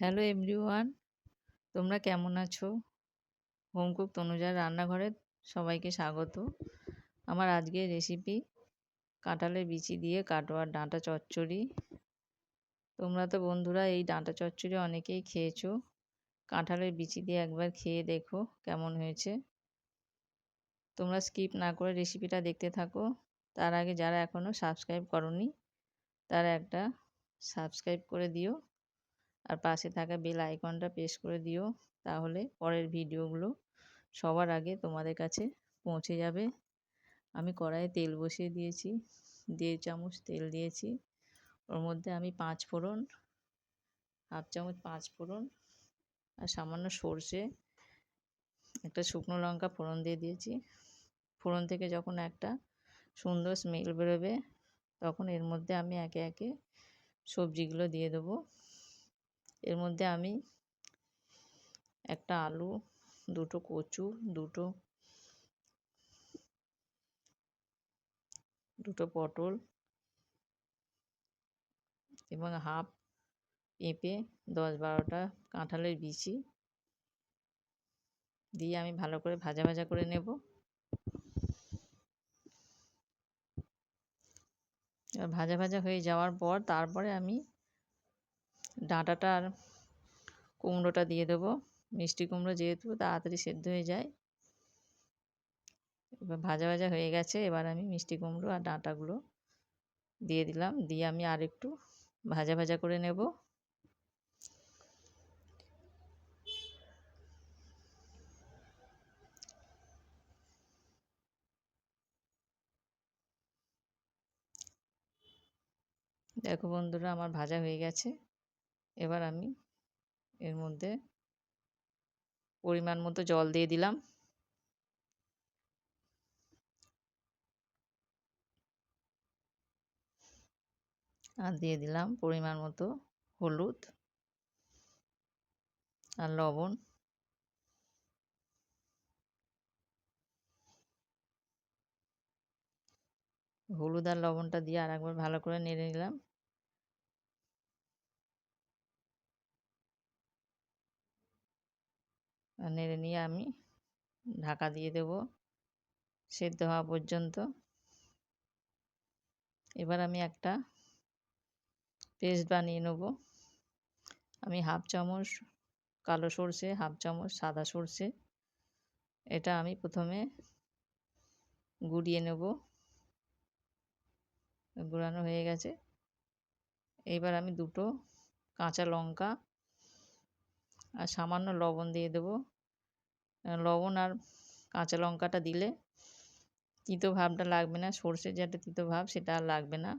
Hello everyone, তোমরা কেমন আছো? হোমকুক তনুজার রান্নাঘরে সবাইকে স্বাগত। আমার আজকের রেসিপি কাঁঠালের বিচি দিয়ে কাটোয়ার ডাঁটা চচ্চড়ি। তোমরা তো বন্ধুরা এই ডাঁটা চচ্চড়ি অনেকেই খেয়েছো। কাঁঠালের বিচি দিয়ে একবার খেয়ে দেখো কেমন হয়েছে। তোমরা স্কিপ না করে রেসিপিটা দেখতে থাকো। তার আগে যারা এখনও সাবস্ক্রাইব করনি, তারা একটা সাবস্ক্রাইব করে দিও। আর পাশে থাকা বেল আইকনটা প্রেস করে দিও। তাহলে পরের ভিডিওগুলো সবার আগে তোমাদের কাছে পৌঁছে যাবে। আমি কড়াইয়ে তেল বসিয়ে দিয়েছি, দেড় চামচ তেল দিয়েছি। ওর মধ্যে আমি পাঁচ ফোড়ন, হাফ চামচ পাঁচ ফোড়ন আর সামান্য সর্ষে, একটা শুকনো লঙ্কা ফোড়ন দিয়ে দিয়েছি। ফোড়ন থেকে যখন একটা সুন্দর স্মেল বেরোবে, তখন এর মধ্যে আমি একে একে সবজিগুলো দিয়ে দেবো। এর মধ্যে আমি একটা আলু, দুটো কচু, দুটো দুটো পটল এবং হাফ পেঁপে, দশ বারোটা কাঁঠালের বিচি দিয়ে আমি ভালো করে ভাজা ভাজা করে নেব। ভাজা ভাজা হয়ে যাওয়ার পর তারপরে আমি ডাঁটাটা আর কুমড়োটা দিয়ে দেবো। মিষ্টি কুমড়ো যেহেতু তাড়াতাড়ি সেদ্ধ হয়ে যায়। এবার ভাজা ভাজা হয়ে গেছে, এবার আমি মিষ্টি কুমড়ো আর ডাঁটাগুলো দিয়ে দিলাম। দিয়ে আমি আর একটু ভাজা ভাজা করে নেব। দেখো বন্ধুরা, আমার ভাজা হয়ে গেছে। এবার আমি এর মধ্যে পরিমাণ মতো জল দিয়ে দিলাম। আর দিয়ে দিলাম পরিমাণ মতো হলুদ আর লবণ। হলুদ আর লবণটা দিয়ে আর একবার ভালো করে নেড়ে নিলাম। নেড়ে নিয়ে আমি ঢাকা দিয়ে দেব সেদ্ধ হওয়া পর্যন্ত। এবার আমি একটা পেস্ট বানিয়ে নেব। আমি হাফ চামচ কালো সর্ষে, হাফ চামচ সাদা সর্ষে, এটা আমি প্রথমে গুড়িয়ে নেব। গুঁড়ানো হয়ে গেছে। এইবার আমি দুটো কাঁচা লঙ্কা আর সামান্য লবণ দিয়ে দেবো। লবণ আর কাঁচা লঙ্কাটা দিলে তিতো ভাবটা লাগবে না, সর্ষের যে একটা তিতো ভাব সেটা আর লাগবে না।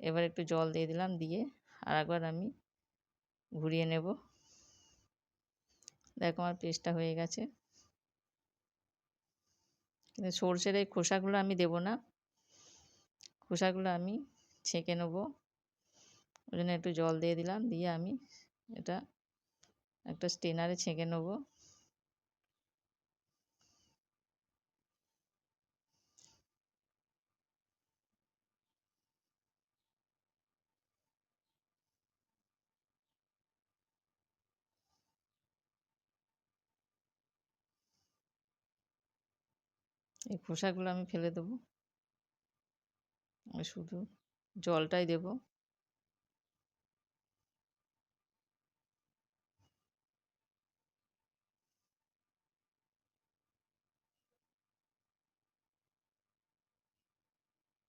এবার একটু জল দিয়ে দিলাম, দিয়ে আর একবার আমি ঘুরিয়ে নেব। দেখো আমার পেস্টটা হয়ে গেছে। কিন্তু সর্ষের এই খোসাগুলো আমি দেব না। খোসাগুলো আমি ছেঁকে নেব। ওই জন্য একটু জল দিয়ে দিলাম, দিয়ে আমি এটা একটা স্টেনারে ছেঁকে নেব। এই খোসাগুলো আমি ফেলে দেবো। শুধু জলটাই দেব।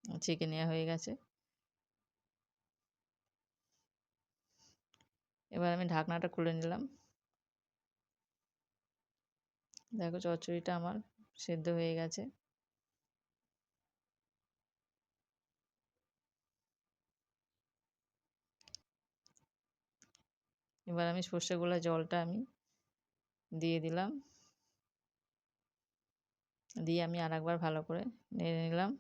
ছেঁকে নেওয়া হয়ে গেছে। এবার আমি ঢাকনাটা খুলে নিলাম। দেখো চচ্চড়িটা আমার সেদ্ধ হয়ে গেছে। এবার আমি সর্ষে গোলা জলটা আমি দিয়ে দিলাম। দিয়ে আমি আর একবার ভালো করে নেড়ে নিলাম।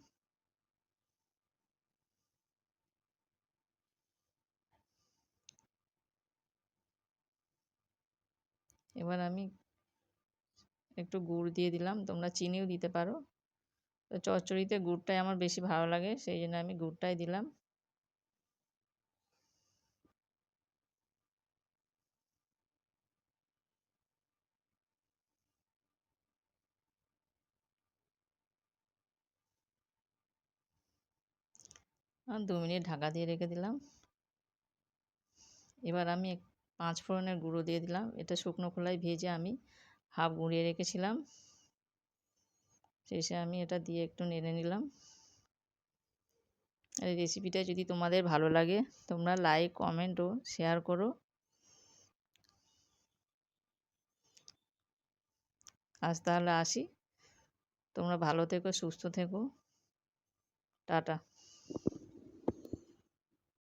এবার আমি একটু গুড় দিয়ে দিলাম, তোমরা চিনিও দিতে পারো। তো চচ্চড়িতে গুড়টাই আমার বেশি ভালো লাগে, সেই জন্য আমি গুড়টাই দিলাম। দু মিনিট ঢাকা দিয়ে রেখে দিলাম। এবার আমি পাঁচ ফোড়নের গুঁড়ো দিয়ে দিলাম। এটা শুকনো খোলায় ভেজে আমি হাফ গুঁড়িয়ে রেখেছিলাম। শেষে আমি এটা দিয়ে একটু নেড়ে নিলাম। এই রেসিপিটা যদি তোমাদের ভালো লাগে, তোমরা লাইক কমেন্ট ও শেয়ার করো। আজ তাহলে আসি। তোমরা ভালো থেকো, সুস্থ থেকো। টাটা।